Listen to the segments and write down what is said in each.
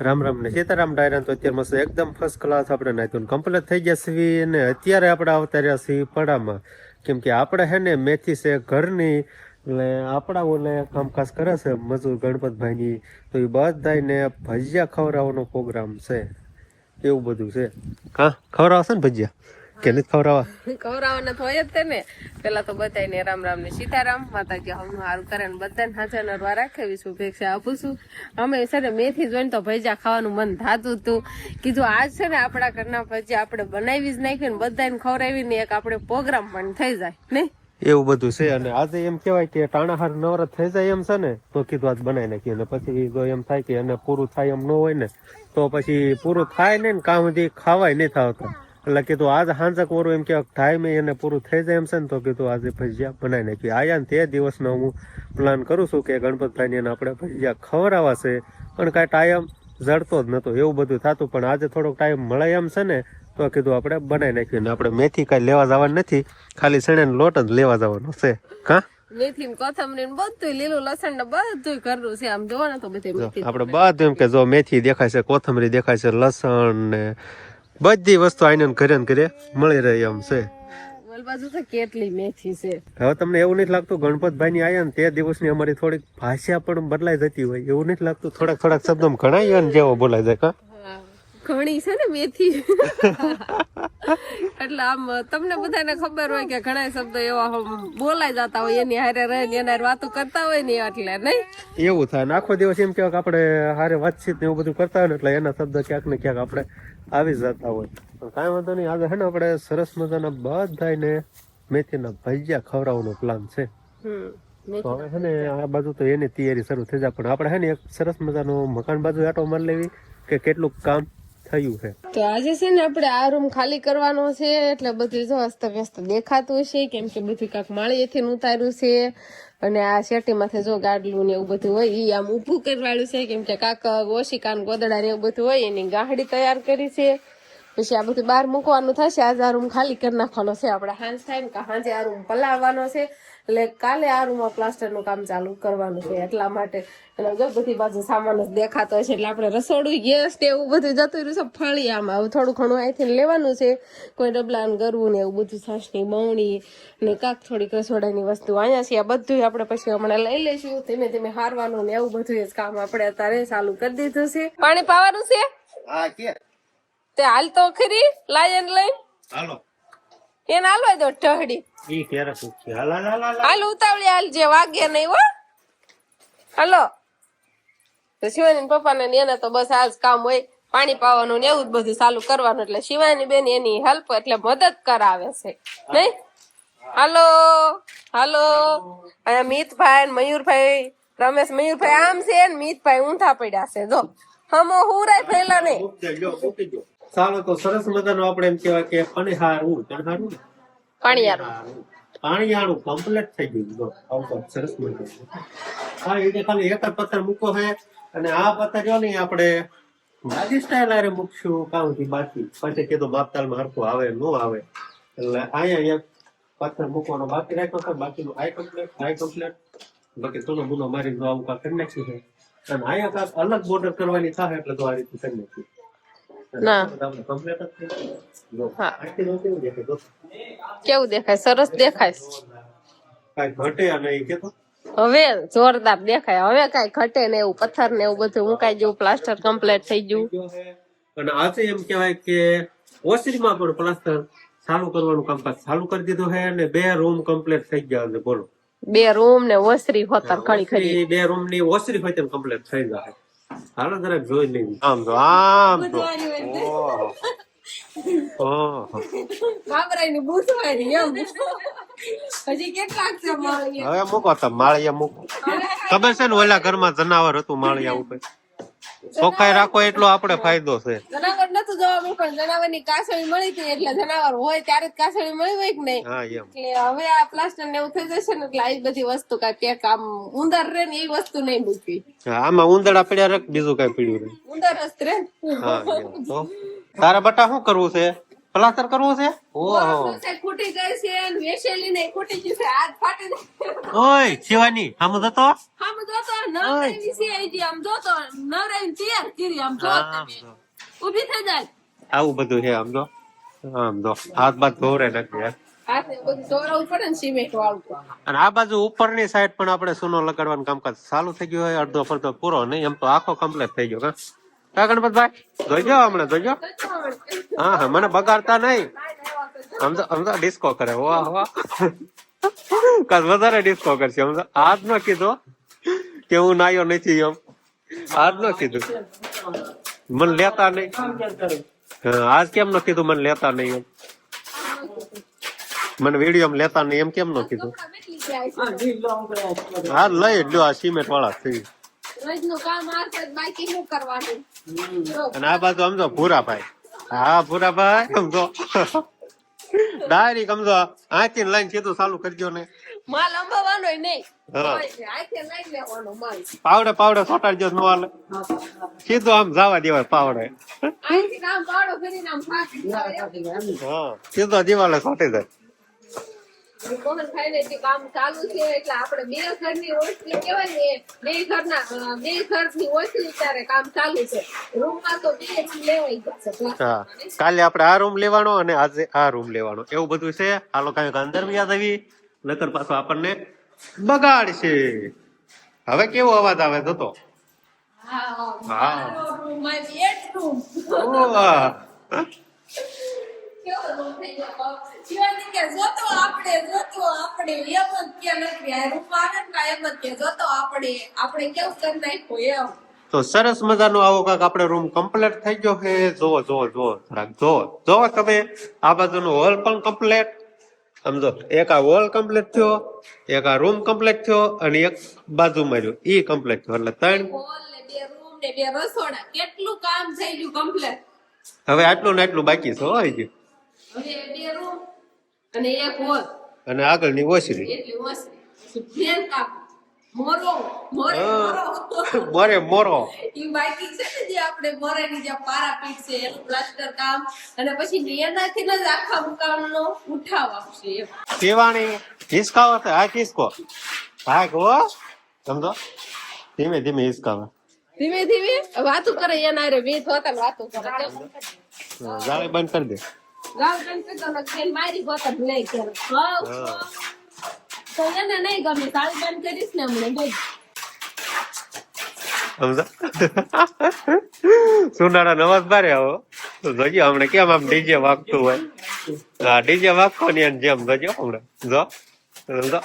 રામ રામ ને સીતારામ ડાયરા તો અત્યારે મસ્ત એકદમ ફર્સ્ટ ક્લાસ આપણે નાખ્યું કમ્પ્લીટ થઈ ગયા છીએ અને અત્યારે આપણે આવતા રહ્યા છીએ પડામાં. કેમ કે આપણે હે ને મેથી છે ઘરની એટલે આપણા ઓલે કામકાજ કરે છે મજૂર ગણપતભાઈની, તો એ બધાને ભજીયા ખવડાવવાનો પ્રોગ્રામ છે. એવું બધું છે. હા, ખવડાવશે ને ભજીયા? કે નથી ખવડાવવા? કૌરવને તો હોય જ તે ને. પેલા તો બધાને રામ રામ ને સીતારામ માતાજી હમનું હારું કરે ને બધાને હાજર નરવા રાખેવી ભેક્ષા આપું છું. અમે છે ને મેથી જોઈને તો ભજીયા ખાવાનું મન થતું હતું. કીધું આજ છે ને આપણા ઘરના ભજીયા આપણે બનાવી જ નાખી ને બધાને ખવડાવીને એક આપણે પ્રોગ્રામ પણ થઈ જાય નહીં? એવું બધું છે અને આજે એમ કહેવાય કે ટાણાહાર નવરત થઈ જાય એમ છે ને તો કીધું આજ બનાવી નાખીએ. અને પછી જો એમ થાય કે એને પૂરું થાય એમ ન હોય ને તો પછી પૂરું થાય ને ને કામ સુધી ખાવાય નહીં થતા એટલે કીધું આજ હાંજક કોરું એમ કે ટાઈમે એને પૂરું થઈ જાય એમ છે ને તો કીધું આજે ભજીયા બનાવી નાખીએ આયા ને તે દિવસનો હું પ્લાન કરું છું કે ગણપતભાઈને એને આપણે ભજીયા ખવડાવવા છે. પણ કાંઈ ટાઈમ જડતો જ નતો એવું બધું થતું. પણ આજે થોડોક ટાઈમ મળે એમ છે ને તો કીધું આપણે બનાવી નાખ્યું ને આપણે મેથી કાંઈ લેવા જવાનું નથી. ખાલી ચણાનો લોટ જ લેવા જવાનો છે. કાં? મેથી કોથમરી બધું લીલું લસણ ને બધું ઘરનું છે. આમ જોવો તો બધી મેથી આપણે બધું એમ કે જો મેથી દેખાય છે કોથમરી દેખાય છે લસણ ને બધી વસ્તુ આઈને ઘરે ને ઘરે મળી રહી એમ છે. કેટલી મેથી છે. હવે તમને એવું નથી લાગતું ગણપતભાઈ ની આયા ને તે દિવસની અમારી થોડીક ભાષા પણ બદલાઈ જતી હોય એવું નથી લાગતું થોડાક થોડાક શબ્દો ઘણા ને જેવો બોલાય જાય કા? ઘણી છે ને મેથી. એટલે આમ તમને બધાને ખબર હોય કે ઘણા શબ્દ એવા બોલાઈ જતા હોય એની હારે રહે ને એના વાતો કરતા હોય ને એટલે નહીં? એવું થાય. ને આખો દિવસ એમ કહેવાય આપણે હારે વાતચીત ને એવું બધું કરતા હોય ને એટલે એના શબ્દ ક્યાંક ને ક્યાંક આપણે આવી જતા હોય. પણ કાંઈ વાંધો નહીં. આજે હે ને આપણે સરસ મજાના બધાને મેથીના ભજીયા ખવડાવવાનો પ્લાન છે. તો હવે છે ને આ બાજુ તો એની તૈયારી શરૂ થઈ જાય. પણ આપણે છે ને એક સરસ મજાનું મકાન બાજુ આટો મારી લેવી કે કેટલું કામ થયું છે. તો આજે છે ને આપણે આ રૂમ ખાલી કરવાનો છે, એટલે બધું જો અસ્ત વ્યસ્ત દેખાતું છે કેમ કે બધું કાંક માળીએથી ઉતાર્યું છે. અને આ શેટીમાંથી જો ગાડલું ને એવું બધું હોય, ઈ આમ ઊભું કરવાળું છે, કેમ કે કાક ઓશિકા ગોદડા ને એવું બધું હોય, એની ગાહડી તૈયાર કરી છે. પછી આ બધું બહાર મૂકવાનું થશે, આજે આ રૂમ ખાલી કરી નાખવાનો છે. આપણે હાંજ થાય ને કે હાંજે આ રૂમ પલાવવાનો છે. એટલે કાલે આ રૂમમાં પ્લાસ્ટરનું કામ ચાલુ કરવાનું છે એટલા માટે. એટલે જો બધી બાજુ સામાન જ દેખાતો છે એટલે આપણે રસોડું ગેસ ને એવું બધું જતું રહ્યું છે ફળિયામાં હવે થોડું ઘણું અહીંથી લેવાનું છે કોઈ ડબલા ને ગરવું ને એવું બધું છાશની બવણી ને કાંક થોડીક રસોડાની વસ્તુ. અહીંયા છે આ બધું આપણે પછી હમણાં લઈ લઈશું. ધીમે ધીમે હારવાનું ને એવું બધું જ કામ આપણે અત્યારે ચાલુ કરી દીધું છે. પાણી પાવાનું છે? હા કે. તે હાલ તો ખરી લાયન લઈ હાલો. એને હાલવા દો ઢહડી. ઈ પૂછ્યું હાલ હાલ હાલ હાલ. હાલ ઉતાવળી હાલ જે વાગે નહીં હો. હાલો. તો શિવાની પપ્પાને એને તો બસ આજ કામ હોય. પાણી પાવાનું ને એવું જ બધું ચાલુ કરવાનું. એટલે શિવાની બેન એની હેલ્પ એટલે મદદ કરાવે છે. નહીં? હાલો હાલો. અહીંયા મિતભાઈ ને મયુરભાઈ રમેશ મયુરભાઈ આમ છે ને મિતભાઈ ઊંધા પડ્યા છે. જો હમો હુરાય ફેલા નહીં ચાલો તો સરસ મજાનું આપણે એમ કહેવાય કે પણિહારું પણિહારું? પાણીયારું પાણીયાળું કમ્પ્લીટ થઈ ગયું. જો સરસ મજાનું હા એટલે ખાલી એક જ પથ્થર મૂકો છે અને આ પથ્થર જો ને આપણે બાજી સ્ટાઈલ આરે મૂકશું કામથી બાકી. પછી કીધું માપતાલમાં હરખું આવે ન આવે. એટલે અહીંયા એક પથ્થર મૂકવાનો બાકી રાખ્યો છે બાકીનું આઈ કમ્પ્લીટ આઈ કમ્પ્લીટ બાકી થોડો બુનો મારી આવું કાંઈક કરી નાખ્યું છે. અને અહીંયા કાંઈક અલગ બોર્ડર કરવાની થાય એટલે તો આ રીતે કરી નાખ્યું. ના. હા. કેવું દેખાય? સરસ દેખાય. ઘટે હવે જોરદાર દેખાય. હવે કઈ ઘટે ને એવું પથ્થર ને એવું બધું મુકાઈ ગયું પ્લાસ્ટર કમ્પ્લીટ થઈ ગયું. અને આજે એમ કહેવાય કે ઓસરીમાં પણ પ્લાસ્ટર ચાલુ કરવાનું કામકાજ ચાલુ કરી દીધું છે અને બે રૂમ કમ્પ્લીટ થઈ ગયા છે બોલો. બે રૂમ ને ઓસરી હોતર ઘણી ખરી બે રૂમની ઓસરી હોય તેમ કમ્પ્લીટ થઈ જાય હાલો જરાક જોઈ લઈએ આમ તો આમ તો ઓહો. ઓહો. બાબરાઈ ની બુધવારી એમ હજી કેટલાક છે માળી હવે મૂકો તમે માળિયા મૂકો ખબર છે ને ઓલા ઘરમાં જનાવર હતું માળિયા ઉપર ચોખ્ખાઈ રાખો એટલો આપણે ફાયદો છે. જનાવર નતું જોવા પણ જનાવરની કાસળી મળી હતી એટલે જનાવર હોય ત્યારે જ કાસળી મળી હોય કે નહીં? હા એમ. એટલે હવે આ પ્લાસ્ટર ને એવું થઈ જશે ને એટલે આવી બધી વસ્તુ કાઈ પેક આમ ઉંદર રે ને એ વસ્તુ નહીં મૂકવી. આમાં ઉંદરડા પડ્યા રખ બીજું કઈ પડ્યું ઉંદર જ રે. હા તો તારા બટા શું કરવું છે? પ્લાસ્ટર કરવું છે? ઓહો ખૂટી ગઈ છે વેસેલી ને ખૂટી ગઈ છે. હાથ ફાટી ઓય શિવાની આમ જતો? આમ જોતો નવરાઈ છે હજી આમ જોતો નવરાઈ તૈયાર કરી આમ જો તમે. ઊભી થઈ જાય. આવું બધું છે આમ જો. આમ જો. હાથ બાદ ધોરે નથી યાર. હાથે બધું દોરાવું પડે ને સિમેન્ટ વાળું અને આ બાજુ ઉપરની સાઈડ પણ આપણે સુનો લગાડવાનું કામકાજ ચાલુ થઈ ગયું હોય અડધો ફરતો પૂરો નહીં એમ તો આખો કમ્પ્લીટ થઈ ગયો કા? કા ગણપતભાઈ? ગયો હમણાં જોઈ ગયો હા હા મને બગાડતા નહીં. આમ તો ડિસ્કો કરે. વાહ વાહ. કાલ વધારે ડિસ્કો કરશે. આમ તો આજ ન કીધું કે હું નાયો નથી એમ. આજ ન કીધું. મને લેતા નહીં. હા, આજ કેમ ન કીધું? મને લેતા નહીં એમ. મને વીડિયો લેતા નહીં એમ કેમ ન કીધું? હા લઈ લ્યો આ સિમેન્ટ વાળા થઈ રોજનું કામ આ બાકી શું કરવાનું? અને આ બાજુ સમજો ભૂરાભાઈ. હા ભૂરાભાઈ સમજો ડાયરી સમજો આથી લાઈન સીધું ચાલુ કરજો ને. માલ અંબાવાનો નહીં. પાવડે પાવડે સોટાડજો નો હાલે સીધું આમ જવા દેવાય પાવડે. હા સીધો દિવાલે સોટી જાય. મોહન ભાઈ ને કામ ચાલુ છે એટલે આપણે બે ઘરની ઓછલી કહેવાય ને બે ઘરના બે ઘરની ઓછલી ત્યારે કામ ચાલુ છે. રૂમમાં તો બે રૂમ લેવાઈ જશે હા. કાલે આપણે આ રૂમ લેવાનો અને આજે આ રૂમ લેવાનો. એવું બધું છે? હાલો કંઈક અંદર બી યાદ આવી? નકર પાછો આપણને બગાડશે. હવે કેવો અવાજ આવે જતો હા હા. મારો room, my bedroom. ઓહ. કેવો room થઈ ગયો? શિવાજી કે જોતો આપણે જોતો આપણે એમ જ કે નથી આ room આવે એમ જ કે જોતો આપણે આપણે કેવું કરી નાખ્યું એમ તો સરસ મજાનો આવો કાક આપણે રૂમ કમ્પ્લીટ થઈ ગયો છે. જો જો જો જરાક જોવો જોવો તમે આ બાજુનો હોલ પણ કમ્પ્લીટ સમજો એક આ હોલ કમ્પ્લીટ થયો એક આ રૂમ કમ્પ્લીટ થયો અને એક બાજુમાં રહ્યો. ઈ કમ્પ્લીટ થયો. એટલે ત્રણ હોલ ને બે રૂમ ને બે રસોડા. કેટલું કામ થઈ ગયું કમ્પ્લીટ હવે આટલું ને આટલું બાકી છે હોય હવે બે રૂમ અને એક હોલ. અને આગળની ઓસરી. એટલી ઓસરી. મોરો મોરે મોરો. મોરે મોરો. ઈ બાકી છે ને જે આપણે મોરેની જે પારાપીટ છે એનું પ્લાસ્ટર કામ. અને પછી એનાથી જ આખા મકાનનો ઉઠાવ આપશે શિવાણી હિસકાવો છે હા હિસકો. હા. ગો સમજો ધીમે ધીમે હિસકાવે. ધીમે ધીમે વાતું કરે એના રે બે ધોતા વાતો કરે. જાળી બંધ કરી દે. ગાવ કંઈ તો લખેલ મારી ગોતર નહીં કરે તો એને નહીં ગમે સાડી બંધ કરીશ ને હમણાં જોઈ સમજો? નવાજ ભારે આવો. જોજો હમણાં કેમ આમ ડીજે વાગતું હોય. હા ડીજે વાગતો ની એની જેમ જોજો હમણાં. જો સમજો?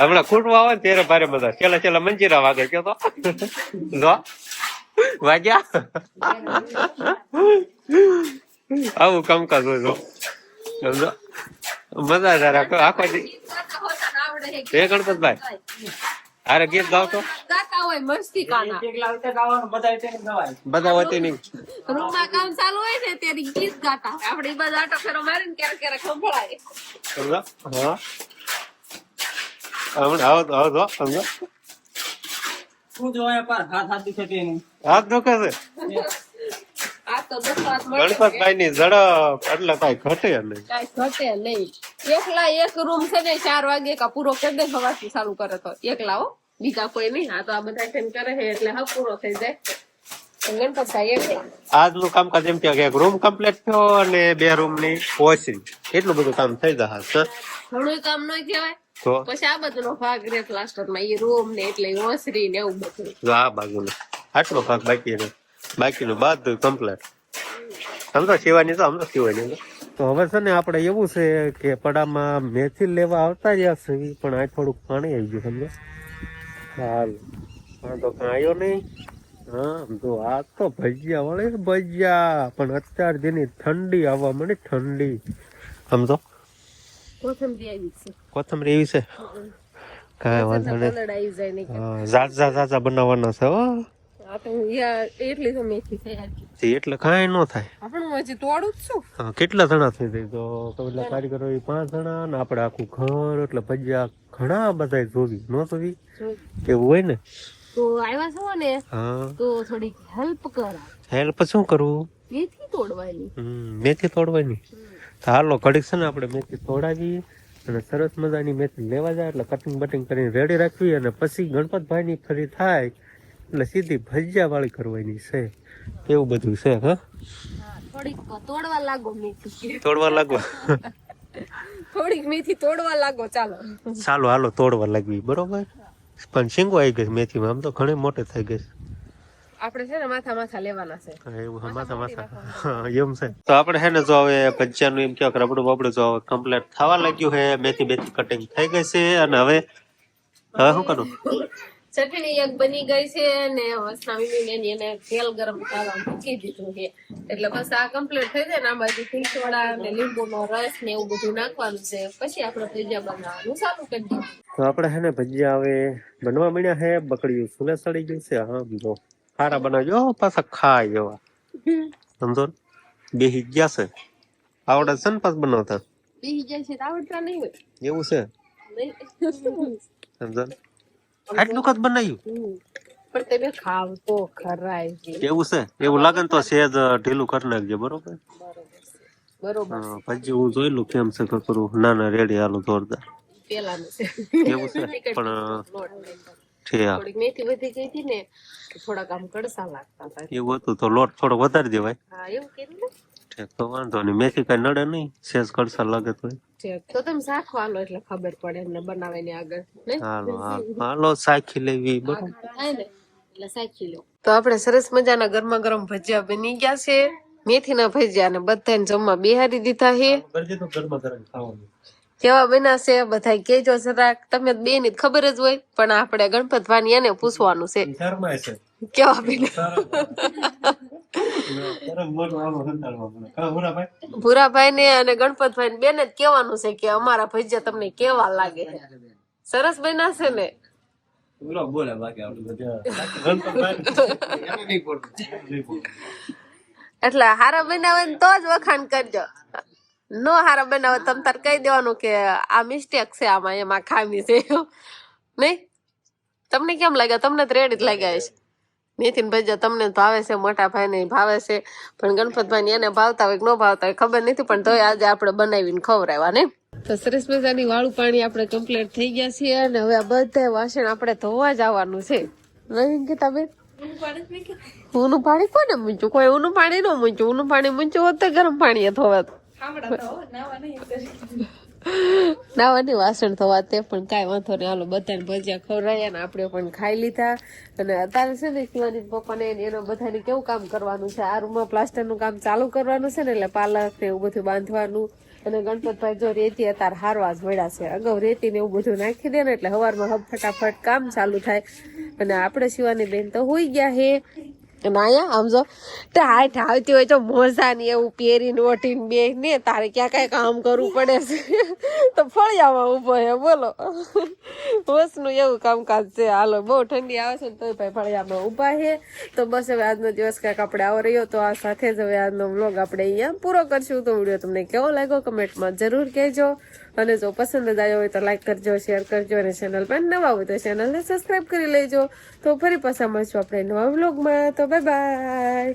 હમણાં ખૂટવા આવે ને ત્યારે ભારે બધા છેલ્લા છેલ્લા મંજીરા વાગે કે તો. જો વાગ્યા? આવું કામકાજ હોય જો સમજો? મજા જરા આખો દી હે. ગણપતભાઈ? અરે ગીત ગાવતો હોય મસ્તી કાના. બધા વતી નહીં. રૂમમાં કામ ચાલુ હોય ને ત્યારે ગીત આટો ફેરો મારીને ક્યારેક ક્યારેક સંભળાય. સમજો? હા. હમણાં આવો તો આવો તો સમજો? હાથ દુખે છે? તો ગણપતભાઈ ની ઝડપ એટલે કઈ ઘટે નહીં. કઈ ઘટે નહીં. એકલા એક રૂમ છે ને ચાર વાગે કા પૂરો કરી દે સવારથી ચાલુ કરે તો. એકલા હો. બીજા કોઈ નહીં. આ તો આ બધા કેમ કરે છે એટલે હા પૂરો થઈ જાય. ગણપતભાઈ એકલા આજનું કામકાજ એમ કે એક રૂમ કમ્પ્લીટ થયો અને બે રૂમની ઓછી એટલું બધું કામ થઈ જશે. ઘણું કામ ન કહેવાય. પછી આ બધું ભાગ રે પ્લાસ્ટરમાં એ રૂમ ને એટલે ઓસરી ને એવું બધું. આ બાજુ આટલો ભાગ બાકી છે બાકીનું બધું કમ્પ્લીટ સમજો શિવાની તો સમજો શિવાની તો હવે છે ને આપણે એવું છે કે પડામાં મેથી લેવા આવતા રહ્યા છે પણ આ થોડુંક પાણી આવી ગયું સમજો? હાલ. પણ તો કાંઈ આવ્યો નહીં. હા તો આ તો ભજીયા વળે ભજીયા. પણ અત્યાર જેની ઠંડી આવવા માંડી ઠંડી. સમજો? કોથમરી આવી છે. કોથમરી એવી છે? કાંઈ વાંધો નહીં. જાત જાત જાત બનાવવાના છે હો તો હું. એટલી કાંઈ ન થાય. કેટલા જણા થઈ જાય? તો પેલા કારીગરો એ પાંચ જણા ને આપણે આખું ઘર એટલે ભજીયા ઘણા બધા જોવી. ન જોવી. એવું હોય ને? તો આવ્યા છો ને તો થોડીક હેલ્પ કરો. હેલ્પ શું કરવું મેથી તોડવાની. મેથી તોડવાની? હાલો ઘડીક છે ને આપણે મેથી તોડાવી અને સરસ મજાની મેથી લેવા જાય એટલે કટિંગ બટિંગ કરીને રેડી રાખવી અને પછી ગણપતભાઈની ફરી થાય એટલે સીધી ભજીયા વાળી કરવાની છે. એવું બધું છે હા? તોડવા લાગો મેથી તોડવા લાગો? થોડીક મેથી તોડવા લાગો ચાલો. ચાલો હાલો તોડવા લાગવી બરોબર? પણ શીંગો આવી ગઈ મેથીમાં આમ તો ઘણી મોટે થઈ ગઈ. આપણે છે ને માથા માથા લેવાના છે. એવું માથા માથા એમ છે. તો આપણે હે ને જો હવે ભજીયાનું એમ કહો કે રબડું બબડું જો કમ્પ્લીટ થવા લાગ્યું છે મેથી બેથી કટિંગ થઈ ગઈ છે અને હવે હવે શું કરું ચટણી એક બની ગઈ છે ને વસનામી બેન એને તેલ ગરમ કરવા મૂકી દીધું છે. એટલે બસ આ કમ્પ્લીટ થઈ જાય ને આ બાજુ અને લીંબુ લીંબુનો રસ ને એવું બધું નાખવાનું છે. પછી આપણે ભજીયા બનાવવાનું ચાલુ કરી દઈએ. તો આપણે હે ને ભજીયા હવે બનવા મળ્યા હે બકડીયું સુલે સડી ગયું છે. હા જો સારા બનાવજો. પાછા ખાય જવા સમજો ને? બેહી ગયા છે. આવડે છે ને પાછ બનાવતા? બીજી જાય છે આવડતા નહીં હોય. એવું છે? સમજો? આટલું કદ બનાવ્યું પણ તમે ખાવ તો ખરાય છે. એવું છે? એવું લાગે ને તો સેજ ઢીલું કરી નાખજો બરોબર? બરોબર બરોબર પછી હું જોયેલું કેમ છે કરું ના ના રેડી હાલો જોરદાર. એવું છે? પણ મેથી વધી ગઈ હતી ને થોડાક આમ કડસા લાગતા હતા. એવું હતું તો લોટ થોડો વધારી દેવાય. હા એવું તો વાંધો નહીં. મેથી કઈ નડે નહીં? સેજ કડસા લાગે તો તો તમે સાખો આલો એટલે ખબર પડે એમને બનાવીને આગળ હાલો હાલો. હાલો સાખી લેવી. બરાબર એટલે સાચી લો. તો આપણે સરસ મજાના ગરમા ગરમ ભજીયા બની ગયા છે. મેથીના ભજીયા ને બધાને જમવા બેહારી દીધા છે. કેવા બનાશે બધા કેજો જરાક. તમે બે ની ખબર જ હોય પણ આપણે ગણપત ભાની એને પૂછવાનું છે. કેવા કા ભૂરાભાઈ ને અને ગણપતભાઈ ને બેને જ કેવાનું છે કે અમારા ભજીયા તમને કેવા લાગે સરસ બન્યા છે ને? બોલે બાકી એટલે હારા બનાવે ને તો જ વખાણ કરજો. નો હારા બનાવે તમ તાર કહી દેવાનું કે આ મિસ્ટેક છે આમાં એમાં ખામી છે. નહીં? તમને કેમ લાગ્યા? તમને તો રેડી જ લાગ્યા છે નીતિન ભજીયા તમને ભાવે છે મોટા ભાઈ ને ભાવે છે પણ ગણપતભાઈ એને ભાવતા હોય કે ન ભાવતા હોય ખબર નથી પણ તોય આજે આપણે બનાવીને ખવડાવ્યા ને? તો સરસ મજાની વાળું પાણી આપણે કમ્પ્લીટ થઈ ગયા છીએ અને હવે આ બધા વાસણ આપણે ધોવા જ આવવાનું છે નહીં તમે ઊનું પાણી કોને મૂંચું કોઈ ઊનું પાણી ન મૂંચું ઊનું પાણી મૂંચું હોત તો ગરમ પાણી ધોવાત. નાવાની વાસણ ધોવા તે પણ કાંઈ વાંધો નહીં. હાલો, બધાને ભજીયા ખવડાવ્યા ને આપણે પણ ખાઈ લીધા. અને અત્યારે છે ને શિવાની પપ્પાને એનો બધાને કેવું કામ કરવાનું છે? આ રૂમમાં પ્લાસ્ટરનું કામ ચાલુ કરવાનું છે ને, એટલે પાલક ને એવું બધું બાંધવાનું. અને ગણપતભાઈ જો રેતી અત્યારે હારવા જ મળ્યા છે. અગાઉ રેતી ને એવું બધું નાખી દે ને, એટલે સવારમાં હબ ફટાફટ કામ ચાલુ થાય. અને આપણે શિવાની બેન તો હોઈ ગયા હે. અને અહીંયા આમ જો, તે હાથ આવતી હોય તો મોસાની એવું પહેરીને ઓઢીને બે ને તારે ક્યાં કાંઈ કામ કરવું પડે છે. તો ફળિયામાં ઊભો હે બોલો. હોશનું એવું કામકાજ છે. હાલો, બહુ ઠંડી આવે છે તોય ભાઈ ફળિયામાં ઊભા છે. તો બસ હવે આજનો દિવસ કાંઈક આપણે આવો રહ્યો તો આ સાથે જ હવે આજનો વ્લોગ આપણે અહીંયા પૂરો કરશું. તો વીડિયો તમને કેવો લાગ્યો કમેન્ટમાં જરૂર કહેજો. અને જો પસંદ જ આવ્યો હોય તો લાઈક કરજો શેર કરજો અને ચેનલ પર નવા હોય તો ચેનલને સબસ્ક્રાઈબ કરી લેજો. તો ફરી પાછા મળશું આપણે નવા વ્લોગમાં તો બાય બાય